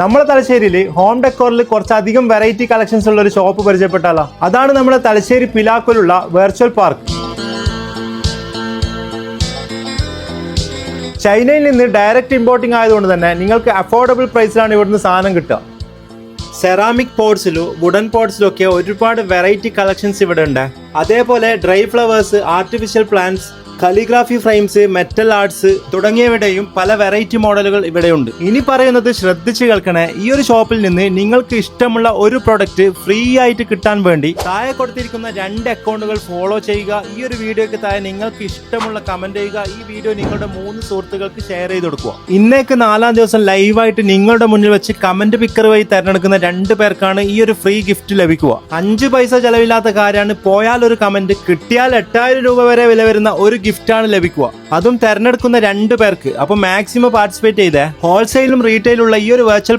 നമ്മുടെ തലശ്ശേരിയിൽ ഹോം ഡെക്കോറിൽ കുറച്ചധികം വെറൈറ്റി കളക്ഷൻസ് ഉള്ള ഒരു ഷോപ്പ് പരിചയപ്പെട്ടാലോ? അതാണ് നമ്മുടെ തലശ്ശേരി പിലാക്കലുള്ള വെർച്വൽ പാർക്ക് ചൈനയിൽ നിന്ന് ഡയറക്റ്റ് ഇമ്പോർട്ടിംഗ് ആയതുകൊണ്ട് തന്നെ നിങ്ങൾക്ക് അഫോർഡബിൾ പ്രൈസിലാണ് ഇവിടുന്ന് സാധനം കിട്ടുക. സെറാമിക് പോട്ട്സിലും വുഡൻ പോട്ട്സിലും ഒക്കെ ഒരുപാട് വെറൈറ്റി കളക്ഷൻസ് ഇവിടെ ഉണ്ട്. അതേപോലെ dry flowers artificial plants calligraphy frames metal arts തുടങ്ങിയവയുടെയും പല വെറൈറ്റി മോഡലുകൾ ഇവിടെയുണ്ട്. ഇനി പറയുന്നത് ശ്രദ്ധിച്ചു കേൾക്കണേ ഈ ഒരു ഷോപ്പിൽ നിന്ന് നിങ്ങൾക്ക് ഇഷ്ടമുള്ള ഒരു പ്രൊഡക്റ്റ് ഫ്രീ ആയിട്ട് കിട്ടാൻ വേണ്ടി താഴെ കൊടുത്തിരിക്കുന്ന രണ്ട് അക്കൗണ്ടുകൾ ഫോളോ ചെയ്യുക. ഈ ഒരു വീഡിയോയ്ക്ക് താഴെ നിങ്ങൾക്ക് ഇഷ്ടമുള്ള കമന്റ് ചെയ്യുക. ഈ വീഡിയോ നിങ്ങളുടെ മൂന്ന് സുഹൃത്തുക്കൾക്ക് ഷെയർ ചെയ്ത് കൊടുക്കുക. ഇന്നേക്ക് നാലാം ദിവസം ലൈവായിട്ട് നിങ്ങളുടെ മുന്നിൽ വെച്ച് കമന്റ് പിക്കർ വഴി തെരഞ്ഞെടുക്കുന്ന രണ്ട് പേർക്കാണ് ഈ ഒരു ഫ്രീ ഗിഫ്റ്റ് ലഭിക്കുക. അഞ്ച് പൈസ ചെലവില്ലാത്ത കാര്യമാണ്. പോയാൽ ഒരു കമന്റ് കിട്ടിയാൽ എട്ടായിരം രൂപ വരെ വില വരുന്ന ഒരു ഗിഫ്റ്റാണ് ലഭിക്കുക. അതും തെരഞ്ഞെടുക്കുന്ന രണ്ടു പേർക്ക്. അപ്പൊ മാക്സിമം പാർട്ടിസിപ്പേറ്റ് ചെയ്തേ. ഹോൾസെയിലും റീറ്റെയിലുള്ള ഈ ഒരു വെർച്വൽ